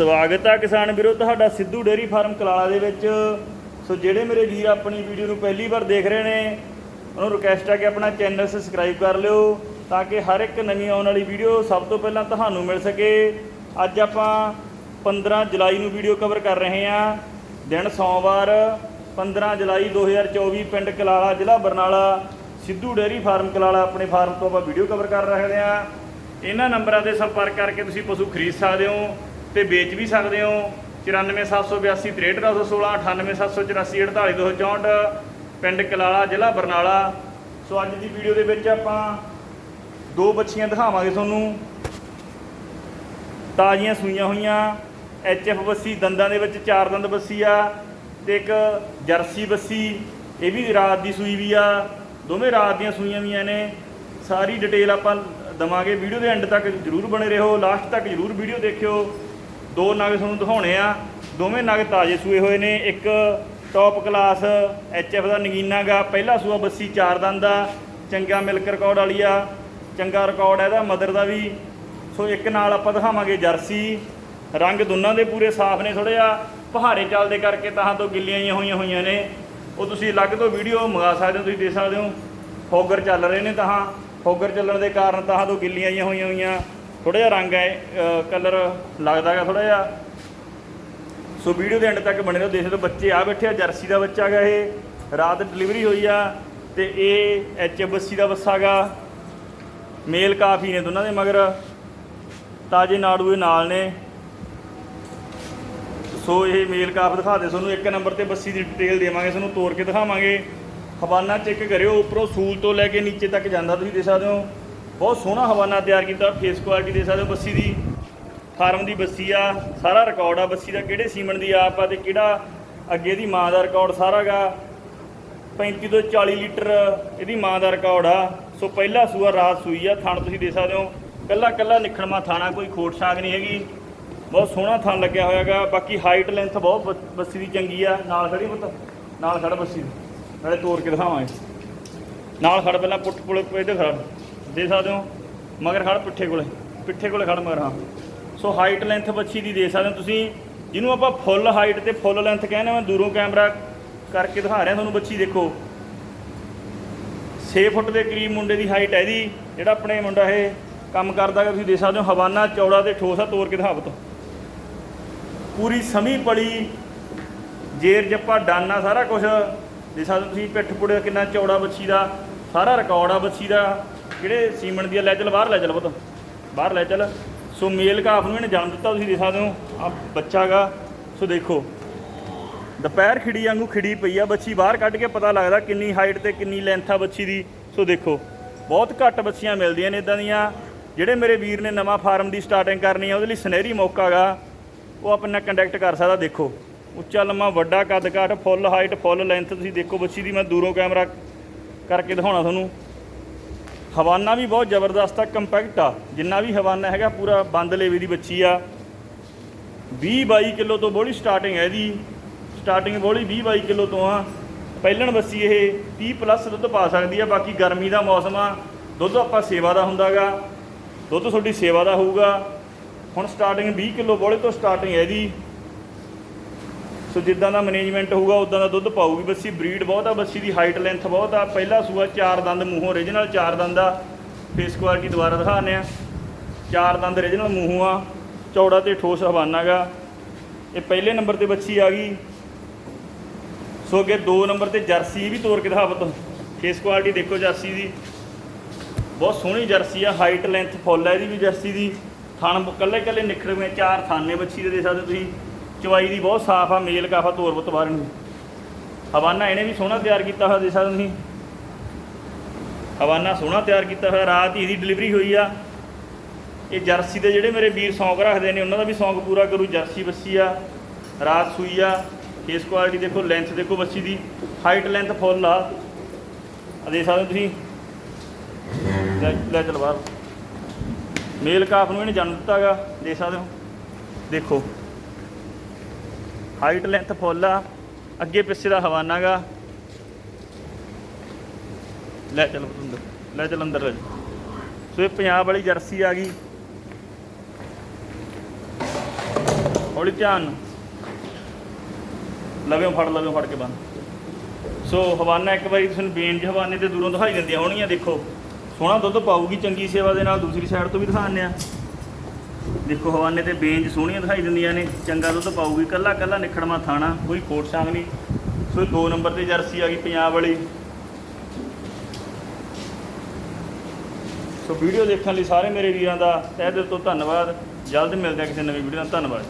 ਸਵਾਗਤ ਆ ਕਿਸਾਨ ਵੀਰੋ, ਤੁਹਾਡਾ ਸਿੱਧੂ ਡੇਅਰੀ ਫਾਰਮ ਕਲਾਲਾ ਦੇ ਵਿੱਚ। ਸੋ ਜਿਹੜੇ ਮੇਰੇ ਵੀਰ ਆਪਣੀ ਵੀਡੀਓ ਨੂੰ ਪਹਿਲੀ ਵਾਰ ਦੇਖ ਰਹੇ ਨੇ, ਉਹਨੂੰ ਰਿਕਵੈਸਟ ਆ ਕਿ ਆਪਣਾ ਚੈਨਲ ਸਬਸਕ੍ਰਾਈਬ ਕਰ ਲਿਓ, ਤਾਂ ਕਿ ਹਰ ਇੱਕ ਨਵੀਂ ਆਉਣ ਵਾਲੀ ਵੀਡੀਓ ਸਭ ਤੋਂ ਪਹਿਲਾਂ ਤੁਹਾਨੂੰ ਮਿਲ ਸਕੇ। ਅੱਜ ਆਪਾਂ 15 ਜੁਲਾਈ ਨੂੰ ਵੀਡੀਓ ਕਵਰ ਕਰ ਰਹੇ ਹਾਂ। ਦਿਨ ਸੋਮਵਾਰ 15 ਜੁਲਾਈ 2024 ਪਿੰਡ ਕਲਾਲਾ, ਜ਼ਿਲ੍ਹਾ ਬਰਨਾਲਾ, ਸਿੱਧੂ ਡੇਅਰੀ ਫਾਰਮ ਕਲਾਲਾ ਆਪਣੇ ਫਾਰਮ ਤੋਂ ਆਪਾਂ ਵੀਡੀਓ ਕਵਰ ਕਰ ਰਹੇ ਹਾਂ। ਇਹਨਾਂ ਨੰਬਰਾਂ ਤੇ ਸੰਪਰਕ ਕਰਕੇ ਤੁਸੀਂ ਪਸ਼ੂ ਖਰੀਦ ਸਕਦੇ ਹੋ। ਤੇ ਵੇਚ ਵੀ ਸਕਦੇ ਹੋ। 94782 63216 98784 48264 ਪਿੰਡ ਕਲਾਲਾ, ਜ਼ਿਲ੍ਹਾ ਬਰਨਾਲਾ। ਸੋ ਅੱਜ ਦੀ ਵੀਡੀਓ ਦੇ ਵਿੱਚ ਆਪਾਂ ਦੋ ਬੱਚੀਆਂ ਦਿਖਾਵਾਂਗੇ ਤੁਹਾਨੂੰ। ਤਾਜ਼ੀਆਂ ਸੂਈਆਂ ਹੋਈਆਂ। ਐਫ ਬੱਸੀ, ਦੰਦਾਂ ਦੇ ਵਿੱਚ ਚਾਰ ਦੰਦ ਬੱਸੀ ਆ ਤੇ ਇੱਕ ਜਰਸੀ ਬੱਸੀ। ਇਹ ਵੀ ਰਾਤ ਦੀ ਸੂਈ ਵੀ ਆ। ਦੋਵੇਂ ਰਾਤ ਦੀਆਂ ਸੂਈਆਂ ਵੀ ਨੇ ਸਾਰੀ ਡਿਟੇਲ ਆਪਾਂ ਦਵਾਂਗੇ। ਵੀਡੀਓ ਦੇ ਐਂਡ ਤੱਕ ਜਰੂਰ ਬਣੇ ਰਹੋ। ਲਾਸਟ ਤੱਕ ਜਰੂਰ ਵੀਡੀਓ ਦੇਖਿਓ। ਦੋ ਨਗ ਤੁਹਾਨੂੰ ਦਿਖਾਉਣੇ ਆ। ਦੋਵੇਂ ਨਗ ਤਾਜ਼ੇ ਸੂਏ ਹੋਏ ਨੇ। ਇੱਕ ਟੌਪ ਕਲਾਸ ਐਫ ਦਾ ਨਗੀਨਾ ਗਾ ਪਹਿਲਾ ਸੂਆ ਬੱਸੀ ਚਾਰ ਦੰਦ ਦਾ ਚੰਗਾ ਮਿਲਕ ਰਿਕਾਰਡ ਵਾਲੀ ਆ। ਚੰਗਾ ਰਿਕਾਰਡ ਹੈ ਇਹਦਾ ਮਦਰ ਦਾ ਵੀ। ਸੋ ਇੱਕ ਨਾਲ ਆਪਾਂ ਦਿਖਾਵਾਂਗੇ ਜਰਸੀ। ਰੰਗ ਦੋਨਾਂ ਦੇ ਪੂਰੇ ਸਾਫ਼ ਨੇ ਥੋੜਾ ਜਿਹਾ ਪਹਾੜੇ ਚੱਲਦੇ ਕਰਕੇ ਤਾਂ ਤੋਂ ਗਿੱਲੀਆਂ ਜਿਹੀਆਂ ਹੋਈਆਂ ਹੋਈਆਂ ਨੇ। ਉਹ ਤੁਸੀਂ ਅਲੱਗ ਤੋਂ ਵੀਡੀਓ ਮੰਗਾ ਸਕਦੇ ਹੋ, ਤੁਸੀਂ ਦੇਖ ਸਕਦੇ ਹੋ। ਫੋਗਰ ਚੱਲ ਰਹੇ ਨੇ ਤਾਂ। ਫੋਗਰ ਚੱਲਣ ਦੇ ਕਾਰਨ ਤਾਂ ਤੋਂ ਗਿੱਲੀਆਂ ਜਿਹੀਆਂ ਹੋਈਆਂ ਹੋਈਆਂ। ਥੋੜਾ ਜਿਹਾ ਰੰਗ ਹੈ ਕਲਰ ਲੱਗਦਾ ਹੈ ਥੋੜਾ ਜਿਹਾ। ਸੋ ਵੀਡੀਓ ਦੇ ਐਂਡ ਤੱਕ ਬਣੇ ਰਹੋ, ਦੇਖ ਸਕਦੇ ਬੱਚੇ ਆ ਬੈਠੇ ਆ, ਜਰਸੀ ਦਾ ਬੱਚਾ ਗਾ ਇਹ। ਰਾਤ ਡਿਲੀਵਰੀ ਹੋਈ ਆ, ਤੇ ਇਹ ਐਚ ਬੱਸੀ ਦਾ ਬੱਸਾ ਗਾ ਮੇਲ ਕਾਫੀ ਨੇ ਦੋਨਾਂ ਦੇ, ਮਗਰ ਤਾਜੇ ਨਾੜੂਏ ਨਾਲ ਨੇ। ਸੋ ਇਹ ਮੇਲ ਕਾਫ ਦਿਖਾ ਦੇ, ਤੁਹਾਨੂੰ ਇੱਕ ਨੰਬਰ ਤੇ ਬੱਸੀ ਦੀ ਡਿਟੇਲ ਦੇਵਾਂਗੇ, ਤੁਹਾਨੂੰ ਤੋੜ ਕੇ ਦਿਖਾਵਾਂਗੇ। ਹਵਾਨਾ ਚੈੱਕ ਕਰਿਓ, ਉੱਪਰੋਂ ਸੂਲ ਤੋਂ ਲੈ ਕੇ ਨੀਚੇ ਤੱਕ ਜਾਂਦਾ, ਤੁਸੀਂ ਦੇਖ ਸਕਦੇ ਹੋ। ਬਹੁਤ ਸੋਹਣਾ ਹਵਾਨਾ ਤਿਆਰ ਕੀਤਾ ਫੇਸ ਕੁਆਲਿਟੀ ਦੇ ਸਕਦੇ ਹੋ, ਬੱਸੀ ਦੀ ਫਾਰਮ ਦੀ ਬੱਸੀ ਆ, ਸਾਰਾ ਰਿਕਾਰਡ ਆ, ਬੱਸੀ ਦਾ ਕਿਹੜੇ ਸੀਮਨ ਦੀ ਆਪ ਆ ਤੇ ਕਿਹੜਾ ਅੱਗੇ ਦੀ ਮਾਂ ਦਾ ਰਿਕਾਰਡ ਸਾਰਾਗਾ। 35 ਤੋਂ 40 ਲੀਟਰ ਇਹਦੀ ਮਾਂ ਦਾ ਰਿਕਾਰਡ ਆ। ਸੋ ਪਹਿਲਾ ਸੂਆ ਰਾਤ ਸੂਈ ਆ, ਥਣ ਤੁਸੀਂ ਦੇ ਸਕਦੇ ਹੋ, ਕੱਲਾ ਕੱਲਾ ਨਿਖੜਮਾ ਥਾਣਾ ਕੋਈ ਖੋਟ ਛਾਗ ਨਹੀਂ ਹੈਗੀ। ਬਹੁਤ ਸੋਹਣਾ ਥਣ ਲੱਗਿਆ ਹੋਇਆਗਾ, ਬਾਕੀ ਹਾਈਟ ਲੈਂਥ ਬਹੁਤ ਬ- ਬੱਸੀ ਦੀ ਚੰਗੀ ਆ, ਨਾਲ ਖੜੀ ਪੁੱਤ, ਨਾਲ ਖੜ ਬੱਸੀ ਦੀ। ਨਾਲੇ ਤੋੜ ਕੇ ਦਿਖਾਵਾਂਗੇ। ਨਾਲ ਖੜ ਪਹਿਲਾਂ ਪੁੱਠ ਪੁਲੇ, ਇਹਦੇ ਖੜ। ਦੇ ਸਕਦੇ ਹੋ, ਮਗਰ ਖੜ ਪਿੱਠੇ ਕੋਲੇ ਪਿੱਠੇ ਕੋਲੇ ਖੜ ਮਗਰ, ਹਾਂ। ਸੋ ਹਾਈਟ ਲੈਂਥ ਬੱਚੀ ਦੀ ਦੇ ਸਕਦੇ ਹੋ ਤੁਸੀਂ, ਜਿਹਨੂੰ ਆਪਾਂ ਫੁੱਲ ਹਾਈਟ ਤੇ ਫੁੱਲ ਲੈਂਥ ਕਹਿੰਦੇ ਮੈਂ ਦੂਰੋਂ ਕੈਮਰਾ ਕਰਕੇ ਦਿਖਾ ਰਿਹਾ ਤੁਹਾਨੂੰ ਬੱਚੀ, ਦੇਖੋ। 6 ਫੁੱਟ ਦੇ ਕਰੀਬ ਮੁੰਡੇ ਦੀ ਹਾਈਟ ਹੈ ਇਹਦੀ, ਜਿਹੜਾ ਆਪਣੇ ਮੁੰਡਾ ਇਹ ਕੰਮ ਕਰਦਾ ਗਾ, ਤੁਸੀਂ ਦੇਖ ਸਕਦੇ ਹੋ, ਹਵਾਨਾ, ਚੌੜਾ ਤੇ ਠੋਸਾ ਤੋੜ ਕੇ ਦਿਖਾਵਤ ਪੂਰੀ ਸਮੀ ਪਲੀ, ਜੇਰ ਜੱਪਾ, ਡਾਨਾ, ਸਾਰਾ ਕੁਝ ਦੇਖ ਸਕਦੇ ਹੋ ਤੁਸੀਂ ਪਿੱਠ ਪੁੜੇ ਕਿੰਨਾ ਚੌੜਾ ਬੱਚੀ ਦਾ, ਸਾਰਾ ਰਿਕਾਰਡ ਆ ਬੱਚੀ ਦਾ। ਕਿਹੜੇ ਸੀਮਨ ਦੀ ਆ, ਲੈ ਚੱਲ ਬਾਹਰ ਲੈ ਚੱਲ ਪੁੱਤ। ਬਾਹਰ ਲੈ ਚੱਲ। ਸੋ ਮੇਲ ਕਾਫ ਨੂੰ ਇਹਨੇ ਜਨਮ ਦਿੱਤਾ ਤੁਸੀਂ ਦੇਖ ਸਕਦੇ ਹੋ ਆ ਬੱਚਾ ਗਾ। ਸੋ ਦੇਖੋ। ਦੁਪਹਿਰ ਖਿੜੀ ਵਾਂਗੂ ਖਿੜੀ ਪਈ ਆ ਬੱਚੀ ਬਾਹਰ ਕੱਢ ਕੇ ਪਤਾ ਲੱਗਦਾ ਕਿੰਨੀ ਹਾਈਟ ਤੇ ਕਿੰਨੀ ਲੈਂਥ ਆ ਬੱਚੀ ਦੀ। ਸੋ ਦੇਖੋ ਬਹੁਤ ਘੱਟ ਬੱਚੀਆਂ ਮਿਲਦੀਆਂ ਨੇ ਇਦਾਂ ਦੀਆਂ। ਜਿਹੜੇ ਮੇਰੇ ਵੀਰ ਨੇ ਨਵਾਂ ਫਾਰਮ ਦੀ ਸਟਾਰਟਿੰਗ ਕਰਨੀ ਆ ਉਹਦੇ ਲਈ ਸੁਨਹਿਰੀ ਮੌਕਾ ਗਾ। ਉਹ ਆਪਣੇ ਨਾਲ ਕੰਟੈਕਟ ਕਰ ਸਕਦਾ ਦੇਖੋ। ਉੱਚਾ ਲੰਮਾ ਵੱਡਾ ਕੱਦ ਕਾਠ ਫੁੱਲ ਹਾਈਟ ਫੁੱਲ ਲੈਂਥ ਤੁਸੀਂ ਦੇਖੋ ਬੱਚੀ ਦੀ। ਮੈਂ ਦੂਰੋਂ ਕੈਮਰਾ ਕਰਕੇ ਦਿਖਾਉਣਾ ਤੁਹਾਨੂੰ। ਹਵਾਨਾ ਵੀ ਬਹੁਤ ਜ਼ਬਰਦਸਤ ਆ, ਕੰਪੈਕਟ ਆ। ਜਿੰਨਾ ਵੀ ਹਵਾਨਾ ਹੈਗਾ, ਪੂਰਾ ਬੰਦ ਲੇਵੇ ਦੀ ਬੱਚੀ ਆ। 20 22 ਕਿਲੋ ਤੋਂ ਬੋਲੀ ਸਟਾਰਟਿੰਗ ਹੈ ਇਹਦੀ। ਸਟਾਰਟਿੰਗ ਬੋਲੀ 20 22 ਕਿਲੋ ਤੋਂ ਆ। ਪਹਿਲਣ ਬੱਸੀ ਇਹ 30 ਪਲੱਸ ਦੁੱਧ ਪਾ ਸਕਦੀ ਆ, ਬਾਕੀ ਗਰਮੀ ਦਾ ਮੌਸਮ ਆ। ਦੁੱਧ ਆਪਾਂ ਸੇਵਾ ਦਾ ਹੁੰਦਾਗਾ। ਦੁੱਧ ਤੁਹਾਡੀ ਸੇਵਾ ਦਾ ਹੋਊਗਾ। ਹੁਣ ਸਟਾਰਟਿੰਗ 20 ਕਿਲੋ ਬੋਲੇ ਤੋਂ ਸਟਾਰਟਿੰਗ ਹੈ ਇਹਦੀ। ਸੋ ਜਿੱਦਾਂ ਦਾ ਮੈਨੇਜਮੈਂਟ ਹੋਊਗਾ ਉਦਾਂ ਦਾ ਦੁੱਧ ਪਾਊਗੀ। ਬੱਸੀ ਬਰੀਡ ਬਹੁਤ ਆ, ਬੱਸੀ ਦੀ ਹਾਈਟ ਲੈਂਥ ਬਹੁਤ ਆ। ਪਹਿਲਾ ਸੂਆ ਚਾਰ ਦੰਦ ਮੂੰਹੋਂ origignal ਚਾਰ ਦੰਦ ਆ। ਫੇਸ ਕੁਆਲਿਟੀ ਦੁਬਾਰਾ ਦਿਖਾਉਂਦੇ ਆ। ਚਾਰ ਦੰਦ origignal ਮੂੰਹੋਂ ਆ। ਚੌੜਾ ਤੇ ਠੋਸ ਹਵਾਨਾ ਗਾ। ਇਹ ਪਹਿਲੇ ਨੰਬਰ ਤੇ ਬੱਚੀ ਆ ਗਈ। ਸੋ ਅੱਗੇ 2 ਨੰਬਰ ਤੇ ਜਰਸੀ ਵੀ ਤੋਰ ਕੇ ਦਿਖਾਵਤ ਫੇਸ ਕੁਆਲਿਟੀ ਦੇਖੋ ਜਰਸੀ ਦੀ। ਬਹੁਤ ਸੋਹਣੀ ਜਰਸੀ ਆ। ਹਾਈਟ ਲੈਂਥ ਫੁੱਲ ਆ ਇਹਦੀ ਵੀ ਜਰਸੀ ਦੀ। ਥਣ ਕੱਲੇ ਕੱਲੇ ਨਿਖੜਵੇਂ ਚਾਰ ਥਾਨੇ ਬੱਚੀ ਦੇ ਦੇ ਸਕਦੇ ਤੁਸੀਂ। ਚਵਾਈ ਦੀ ਬਹੁਤ ਸਾਫ਼ ਆ, ਮੇਲ ਕਾਫਾ ਤੋਰ ਬੁੱਤ ਬਾਹਰ ਨੂੰ। ਹਵਾਨਾ ਇਹਨੇ ਵੀ ਸੋਹਣਾ ਤਿਆਰ ਕੀਤਾ ਹੋਇਆ ਦੇ ਸਕਦੇ ਤੁਸੀਂ। ਹਵਾਨਾ ਸੋਹਣਾ ਤਿਆਰ ਕੀਤਾ ਹੋਇਆ, ਰਾਤ ਹੀ ਇਹਦੀ ਡਿਲੀਵਰੀ ਹੋਈ ਆ। ਇਹ ਜਰਸੀ ਦੇ ਜਿਹੜੇ ਮੇਰੇ ਵੀਰ ਸੌਂਕ ਰੱਖਦੇ ਨੇ, ਉਹਨਾਂ ਦਾ ਵੀ ਸੌਂਕ ਪੂਰਾ ਕਰੂ, ਜਰਸੀ ਬੱਸੀ ਆ, ਰਾਤ ਸੂਈ ਆ। ਫੇਸ ਕੁਆਲਿਟੀ ਦੇਖੋ ਲੈਂਥ ਦੇਖੋ ਬੱਸੀ ਦੀ ਹਾਈਟ ਲੈਂਥ ਫੁੱਲ ਆ। ਆ ਦੇਖ ਸਕਦੇ ਹੋ ਤੁਸੀਂ। ਲੈ ਲੈ ਚਲ ਬਾਹਰ। ਮੇਲ ਕਾਫ ਨੂੰ ਇਹਨੇ ਜਨਮ ਦਿੱਤਾਗਾ ਦੇਖ ਸਕਦੇ ਹੋ। ਦੇਖੋ। ਹਾਈਟ ਲੈਂਥ ਫੁੱਲ ਆ। ਅੱਗੇ ਪਿੱਛੇ ਦਾ ਹਵਾਨਾ ਗਾ। ਲੈ ਚੱਲ ਅੰਦਰ, ਲੈ ਚਲ ਅੰਦਰ ਲੈ ਜਾ। ਸੋ ਇਹ ਪੰਜਾਬ ਵਾਲੀ ਜਰਸੀ ਆ ਗਈ। ਹੌਲੀ ਧਿਆਨ ਨਾਲ। ਲਵਿਓ ਫੜ ਲਵਿਓ ਫੜ ਕੇ ਬੰਨ। ਸੋ ਹਵਾਨਾ ਇੱਕ ਵਾਰੀ ਤੁਹਾਨੂੰ ਬੇਨ ਜੀ ਹਵਾਨੇ ਤੇ ਦੂਰੋਂ ਦਿਖਾਈ ਦਿੰਦੀਆਂ ਹੋਣਗੀਆਂ, ਦੇਖੋ। ਸੋਹਣਾ ਦੁੱਧ ਪਾਊਗੀ, ਚੰਗੀ ਸੇਵਾ ਦੇ ਨਾਲ ਦੂਸਰੀ ਸਾਈਡ ਤੋਂ ਵੀ ਦਿਖਾਉਂਦੇ ਆ। ਦੇਖੋ ਹਵਾਨੇ ਤੇ ਬੇਂਜ ਸੋਹਣੀਆਂ ਦਿਖਾਈ ਦਿੰਦੀਆਂ ਨੇ, ਚੰਗਾ ਦੁੱਧ ਪਾਊਗੀ। ਕੱਲਾ ਕੱਲਾ ਨਿਖੜਮਾ ਥਾਣਾ, ਕੋਈ ਕੋਟ ਸੰਗ ਨਹੀਂ। ਸੋ 2 ਨੰਬਰ ਤੇ ਜਰਸੀ ਆ ਗਈ ਪੰਜਾਬ ਵਾਲੀ। ਸੋ ਵੀਡੀਓ ਦੇਖਣ ਲਈ ਸਾਰੇ ਮੇਰੇ ਵੀਰਾਂ ਦਾ ਤਹਿ ਦਿਲ ਤੋਂ ਧੰਨਵਾਦ। ਜਲਦ ਮਿਲਦੇ ਆ ਕਿਸੇ ਨਵੀਂ ਵੀਡੀਓ ਨਾਲ। ਧੰਨਵਾਦ।